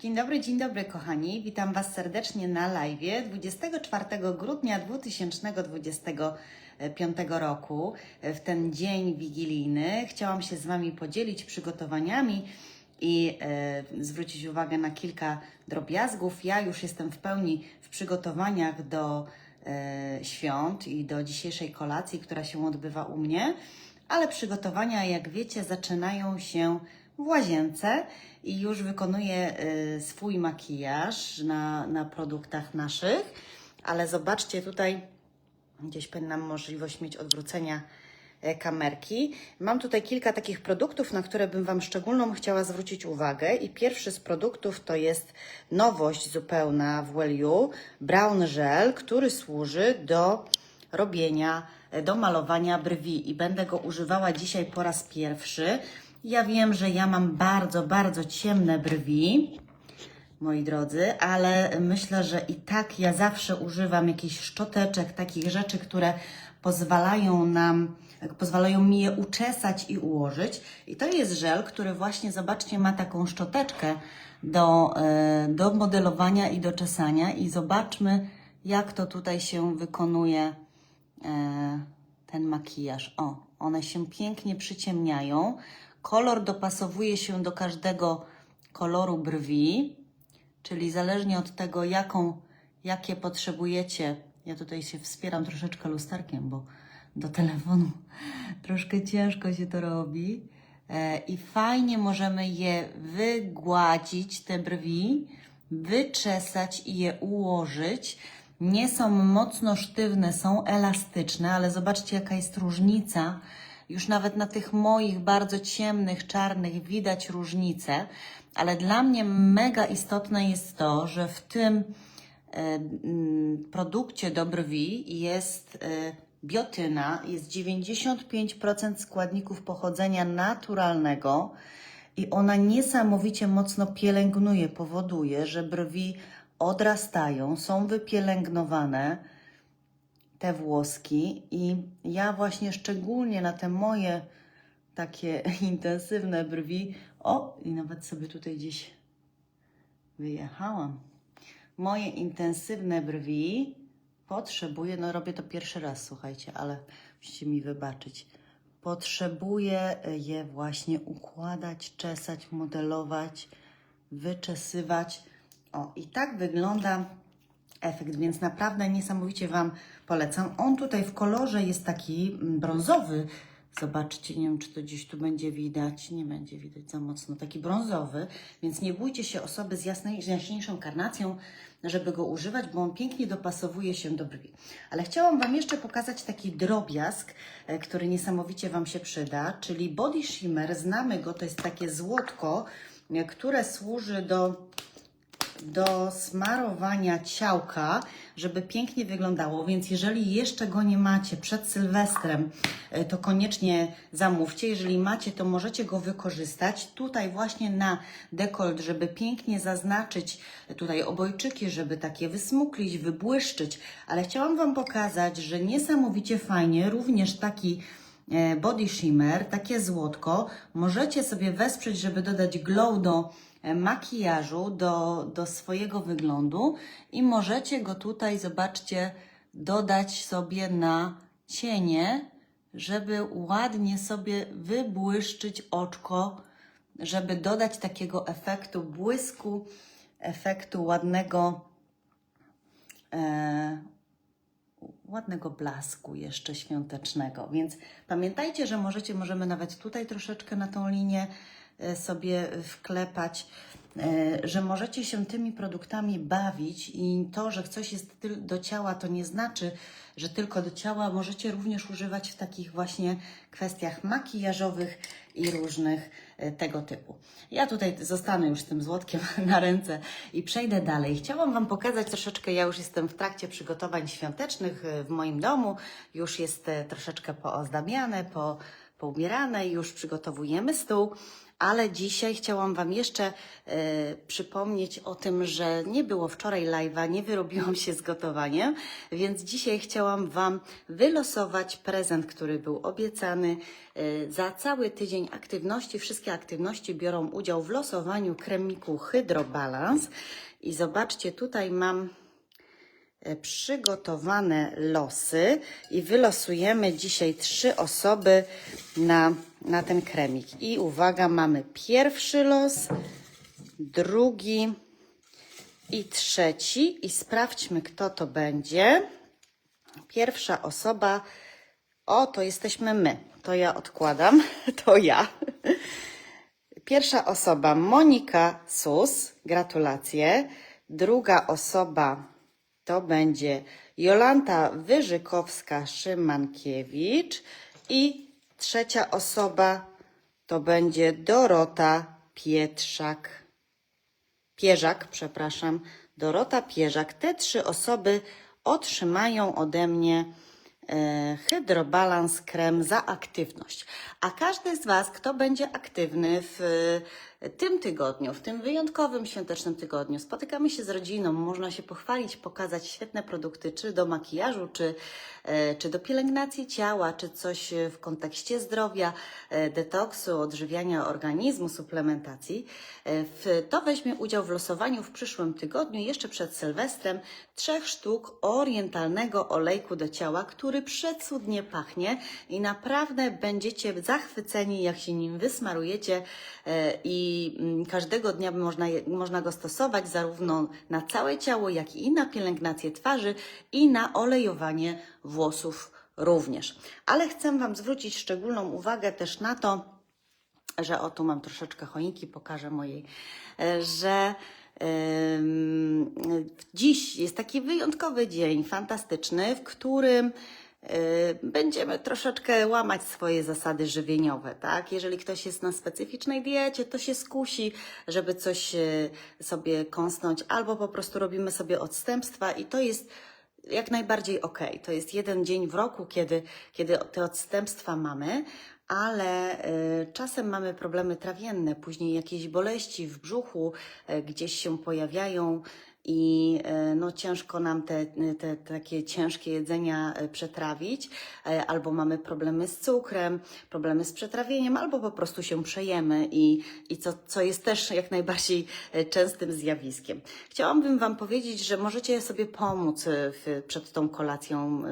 Dzień dobry, dzień dobry kochani. Witam Was serdecznie na live 24 grudnia 2025 roku. W ten dzień wigilijny chciałam się z Wami podzielić przygotowaniami i e, zwrócić uwagę na kilka drobiazgów. Ja już jestem w pełni w przygotowaniach do e, świąt i do dzisiejszej kolacji, która się odbywa u mnie, ale przygotowania, jak wiecie, zaczynają się w łazience i już wykonuję y, swój makijaż na, na produktach naszych, ale zobaczcie tutaj, gdzieś powinnam możliwość mieć odwrócenia e, kamerki. Mam tutaj kilka takich produktów, na które bym Wam szczególną chciała zwrócić uwagę i pierwszy z produktów to jest nowość zupełna w Well You, Brown Gel, który służy do robienia, e, do malowania brwi i będę go używała dzisiaj po raz pierwszy. Ja wiem, że ja mam bardzo, bardzo ciemne brwi, moi drodzy, ale myślę, że i tak ja zawsze używam jakichś szczoteczek, takich rzeczy, które pozwalają nam, pozwalają mi je uczesać i ułożyć. I to jest żel, który właśnie, zobaczcie, ma taką szczoteczkę do, e, do modelowania i do czesania. I zobaczmy, jak to tutaj się wykonuje e, ten makijaż. O, one się pięknie przyciemniają. Kolor dopasowuje się do każdego koloru brwi, czyli zależnie od tego, jaką, jakie potrzebujecie. Ja tutaj się wspieram troszeczkę lusterkiem, bo do telefonu troszkę ciężko się to robi. E, I fajnie możemy je wygładzić, te brwi, wyczesać i je ułożyć. Nie są mocno sztywne, są elastyczne, ale zobaczcie, jaka jest różnica. Już nawet na tych moich bardzo ciemnych, czarnych widać różnicę, ale dla mnie mega istotne jest to, że w tym e, produkcie do brwi jest e, biotyna, jest 95% składników pochodzenia naturalnego i ona niesamowicie mocno pielęgnuje, powoduje, że brwi odrastają, są wypielęgnowane te włoski i ja właśnie szczególnie na te moje takie intensywne brwi, o i nawet sobie tutaj gdzieś wyjechałam. Moje intensywne brwi potrzebuję, no robię to pierwszy raz, słuchajcie, ale musicie mi wybaczyć. Potrzebuję je właśnie układać, czesać, modelować, wyczesywać. O, i tak wygląda efekt, więc naprawdę niesamowicie Wam polecam. On tutaj w kolorze jest taki mm, brązowy. Zobaczcie, nie wiem, czy to gdzieś tu będzie widać. Nie będzie widać za mocno. Taki brązowy, więc nie bójcie się osoby z, jasnej, z jaśniejszą karnacją, żeby go używać, bo on pięknie dopasowuje się do brwi. Ale chciałam Wam jeszcze pokazać taki drobiazg, e, który niesamowicie Wam się przyda, czyli Body Shimmer. Znamy go, to jest takie złotko, e, które służy do do smarowania ciałka, żeby pięknie wyglądało. Więc jeżeli jeszcze go nie macie przed Sylwestrem, e, to koniecznie zamówcie. Jeżeli macie, to możecie go wykorzystać tutaj właśnie na dekolt, żeby pięknie zaznaczyć tutaj obojczyki, żeby takie wysmuklić, wybłyszczyć. Ale chciałam Wam pokazać, że niesamowicie fajnie również taki e, body shimmer, takie złotko, możecie sobie wesprzeć, żeby dodać glow do e, makijażu, do, do swojego wyglądu i możecie go tutaj, zobaczcie, dodać sobie na cienie, żeby ładnie sobie wybłyszczyć oczko, żeby dodać takiego efektu błysku, efektu ładnego, e, ładnego blasku jeszcze świątecznego. Więc pamiętajcie, że możecie, możemy nawet tutaj troszeczkę na tą linię e, sobie wklepać, e, że możecie się tymi produktami bawić i to, że coś jest do ciała, to nie znaczy, że tylko do ciała. Możecie również używać w takich właśnie kwestiach makijażowych i różnych e, tego typu. Ja tutaj zostanę już z tym złotkiem na ręce i przejdę dalej. Chciałam Wam pokazać troszeczkę, ja już jestem w trakcie przygotowań świątecznych e, w moim domu, już jest e, troszeczkę poozdabiane, po, poubierane, już przygotowujemy stół, ale dzisiaj chciałam Wam jeszcze e, przypomnieć o tym, że nie było wczoraj live'a, nie wyrobiłam się z gotowaniem, więc dzisiaj chciałam Wam wylosować prezent, który był obiecany. E, za cały tydzień aktywności, wszystkie aktywności biorą udział w losowaniu kremiku Hydro Balance. I zobaczcie, tutaj mam e, przygotowane losy i wylosujemy dzisiaj trzy osoby na, na ten kremik. I uwaga, mamy pierwszy los, drugi i trzeci. I sprawdźmy, kto to będzie. Pierwsza osoba, o, to jesteśmy my. To ja odkładam, to ja. Pierwsza osoba Monika Sus, gratulacje. Druga osoba to będzie Jolanta Wyżykowska-Szymankiewicz i trzecia osoba to będzie Dorota Pietrzak. Pierzak, przepraszam, Dorota Pierzak. Te trzy osoby otrzymają ode mnie e, hydrobalans krem za aktywność. A każdy z Was, kto będzie aktywny w tym tygodniu, w tym wyjątkowym świątecznym tygodniu, spotykamy się z rodziną, można się pochwalić, pokazać świetne produkty, czy do makijażu, czy, e, czy do pielęgnacji ciała, czy coś w kontekście zdrowia, e, detoksu, odżywiania organizmu, suplementacji. E, W, to weźmie udział w losowaniu w przyszłym tygodniu, jeszcze przed Sylwestrem, trzech sztuk orientalnego olejku do ciała, który przecudnie pachnie i naprawdę będziecie zachwyceni, jak się nim wysmarujecie e, i mm, każdego dnia można, można go stosować zarówno na całe ciało, jak i na pielęgnację twarzy i na olejowanie włosów również. Ale chcę Wam zwrócić szczególną uwagę też na to, że o tu mam troszeczkę choinki, pokażę mojej, e, że em, dziś jest taki wyjątkowy dzień, fantastyczny, w którym będziemy troszeczkę łamać swoje zasady żywieniowe, tak? Jeżeli ktoś jest na specyficznej diecie, to się skusi, żeby coś e, sobie kąsnąć, albo po prostu robimy sobie odstępstwa i to jest jak najbardziej okej. To jest jeden dzień w roku, kiedy, kiedy te odstępstwa mamy, ale y, czasem mamy problemy trawienne, później jakieś boleści w brzuchu y, gdzieś się pojawiają i y, no, ciężko nam te, te takie ciężkie jedzenia y, przetrawić, y, albo mamy problemy z cukrem, problemy z przetrawieniem, albo po prostu się przejemy i, i co, co jest też jak najbardziej częstym zjawiskiem. Chciałabym Wam powiedzieć, że możecie sobie pomóc w, przed tą kolacją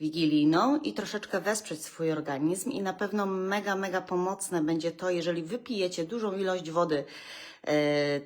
wigilijną i troszeczkę wesprzeć swój organizm i na pewno mega, mega pomocne będzie to, jeżeli wypijecie dużą ilość wody e,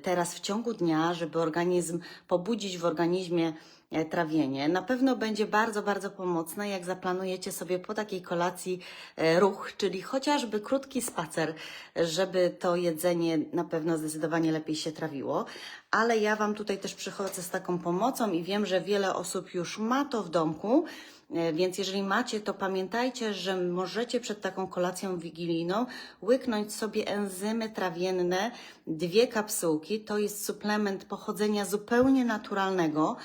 teraz w ciągu dnia, żeby organizm pobudzić w organizmie e, trawienie. Na pewno będzie bardzo, bardzo pomocne, jak zaplanujecie sobie po takiej kolacji e, ruch, czyli chociażby krótki spacer, żeby to jedzenie na pewno zdecydowanie lepiej się trawiło. Ale ja Wam tutaj też przychodzę z taką pomocą i wiem, że wiele osób już ma to w domku. E, Więc jeżeli macie, to pamiętajcie, że możecie przed taką kolacją wigilijną łyknąć sobie enzymy trawienne, dwie kapsułki. To jest suplement pochodzenia zupełnie naturalnego.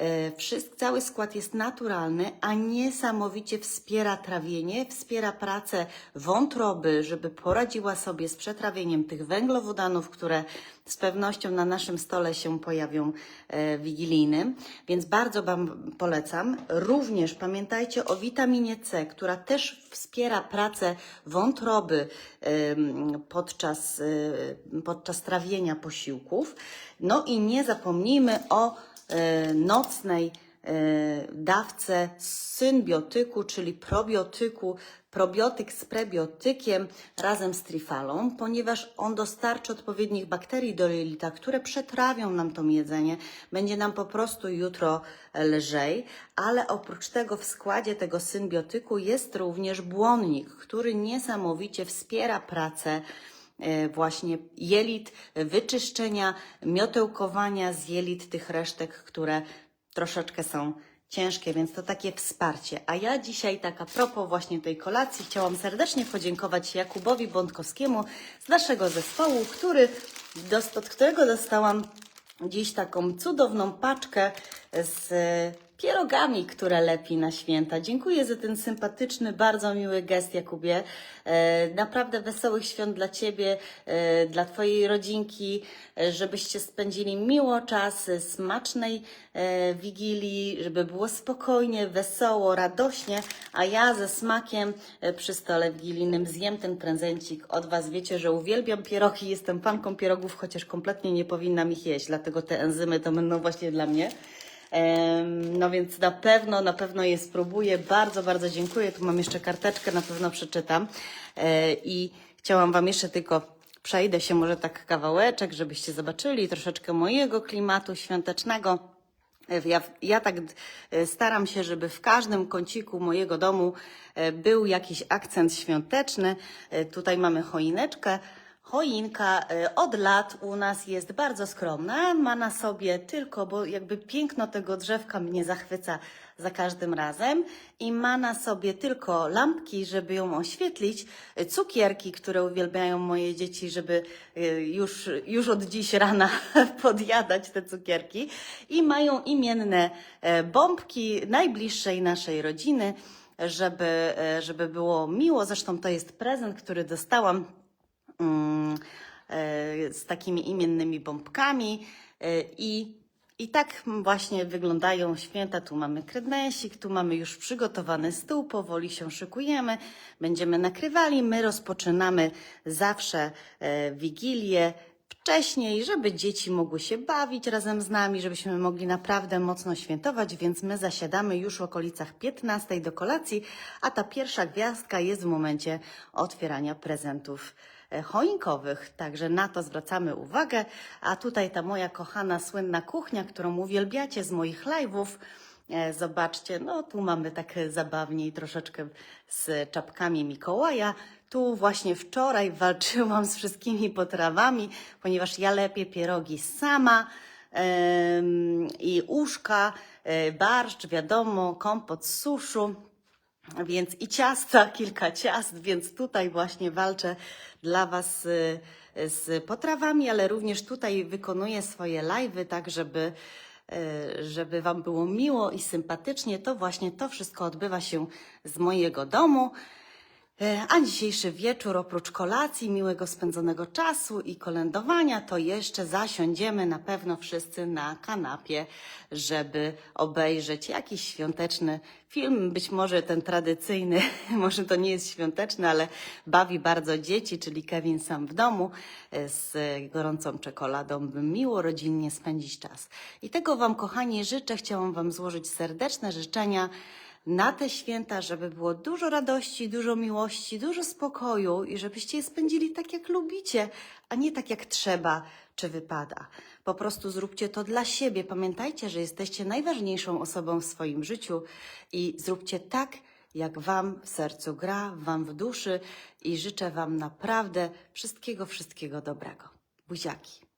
E, Wszystko, cały skład jest naturalny, a niesamowicie wspiera trawienie, wspiera pracę wątroby, żeby poradziła sobie z przetrawieniem tych węglowodanów, które z pewnością na naszym stole się pojawią e, wigilijnym, więc bardzo Wam polecam. Również pamiętajcie o witaminie C, która też wspiera pracę wątroby em, podczas, e, podczas trawienia posiłków. No i nie zapomnijmy o e, nocnej e, dawce symbiotyku, czyli probiotyku, probiotyk z prebiotykiem razem z trifalą, ponieważ on dostarczy odpowiednich bakterii do jelita, które przetrawią nam to jedzenie. Będzie nam po prostu jutro e, lżej, ale oprócz tego w składzie tego symbiotyku jest również błonnik, który niesamowicie wspiera pracę e, właśnie jelit, wyczyszczenia, miotełkowania z jelit tych resztek, które troszeczkę są ciężkie, więc to takie wsparcie. A ja dzisiaj tak a propos właśnie tej kolacji chciałam serdecznie podziękować Jakubowi Bątkowskiemu z naszego zespołu, który, od którego dostałam dziś taką cudowną paczkę z pierogami, które lepi na święta. Dziękuję za ten sympatyczny, bardzo miły gest, Jakubie. E, naprawdę wesołych świąt dla Ciebie, e, dla Twojej rodzinki, e, żebyście spędzili miło czas, smacznej wigilii, żeby było spokojnie, wesoło, radośnie, a ja ze smakiem przy stole wigilijnym zjem ten prezencik od Was. Wiecie, że uwielbiam pierogi, jestem fanką pierogów, chociaż kompletnie nie powinnam ich jeść, dlatego te enzymy to będą właśnie dla mnie. No więc na pewno, na pewno je spróbuję. Bardzo, bardzo dziękuję. Tu mam jeszcze karteczkę, na pewno przeczytam. E, I chciałam Wam jeszcze tylko przejdę się może tak kawałeczek, żebyście zobaczyli troszeczkę mojego klimatu świątecznego. E, Ja, ja tak e, staram się, żeby w każdym kąciku mojego domu był jakiś akcent świąteczny. Tutaj mamy choineczkę. Choinka e, od lat u nas jest bardzo skromna. Ma na sobie tylko, bo jakby piękno tego drzewka mnie zachwyca za każdym razem. I ma na sobie tylko lampki, żeby ją oświetlić, e, cukierki, które uwielbiają moje dzieci, żeby e, już, już od dziś rana podjadać te cukierki. I mają imienne e, bombki najbliższej naszej rodziny, żeby, e, żeby było miło. Zresztą to jest prezent, który dostałam z takimi imiennymi bombkami e, i i tak właśnie wyglądają święta. Tu mamy krednesik, tu mamy już przygotowany stół, powoli się szykujemy, będziemy nakrywali. My rozpoczynamy zawsze e, wigilię wcześniej, żeby dzieci mogły się bawić razem z nami, żebyśmy mogli naprawdę mocno świętować, więc my zasiadamy już w okolicach 15 do kolacji, a ta pierwsza gwiazdka jest w momencie otwierania prezentów e, choinkowych, także na to zwracamy uwagę. A tutaj ta moja kochana, słynna kuchnia, którą uwielbiacie z moich live'ów. E, Zobaczcie, no tu mamy tak zabawniej troszeczkę z czapkami Mikołaja. Tu właśnie wczoraj walczyłam z wszystkimi potrawami, ponieważ ja lepię pierogi sama i uszka, e, barszcz, wiadomo, kompot z suszu. Więc i ciasta, kilka ciast, więc tutaj właśnie walczę dla Was y, z potrawami, ale również tutaj wykonuję swoje live'y, tak żeby, y, żeby Wam było miło i sympatycznie. To właśnie to wszystko odbywa się z mojego domu. E, A dzisiejszy wieczór, oprócz kolacji, miłego spędzonego czasu i kolędowania, to jeszcze zasiądziemy na pewno wszyscy na kanapie, żeby obejrzeć jakiś świąteczny film. Być może ten tradycyjny, może to nie jest świąteczny, ale bawi bardzo dzieci, czyli Kevin sam w domu e, z gorącą czekoladą, by miło rodzinnie spędzić czas. I tego Wam, kochani, życzę. Chciałam Wam złożyć serdeczne życzenia na te święta, żeby było dużo radości, dużo miłości, dużo spokoju i żebyście je spędzili tak, jak lubicie, a nie tak, jak trzeba czy wypada. Po prostu zróbcie to dla siebie. Pamiętajcie, że jesteście najważniejszą osobą w swoim życiu i zróbcie tak, jak Wam w sercu gra, Wam w duszy i życzę Wam naprawdę wszystkiego, wszystkiego dobrego. Buziaki.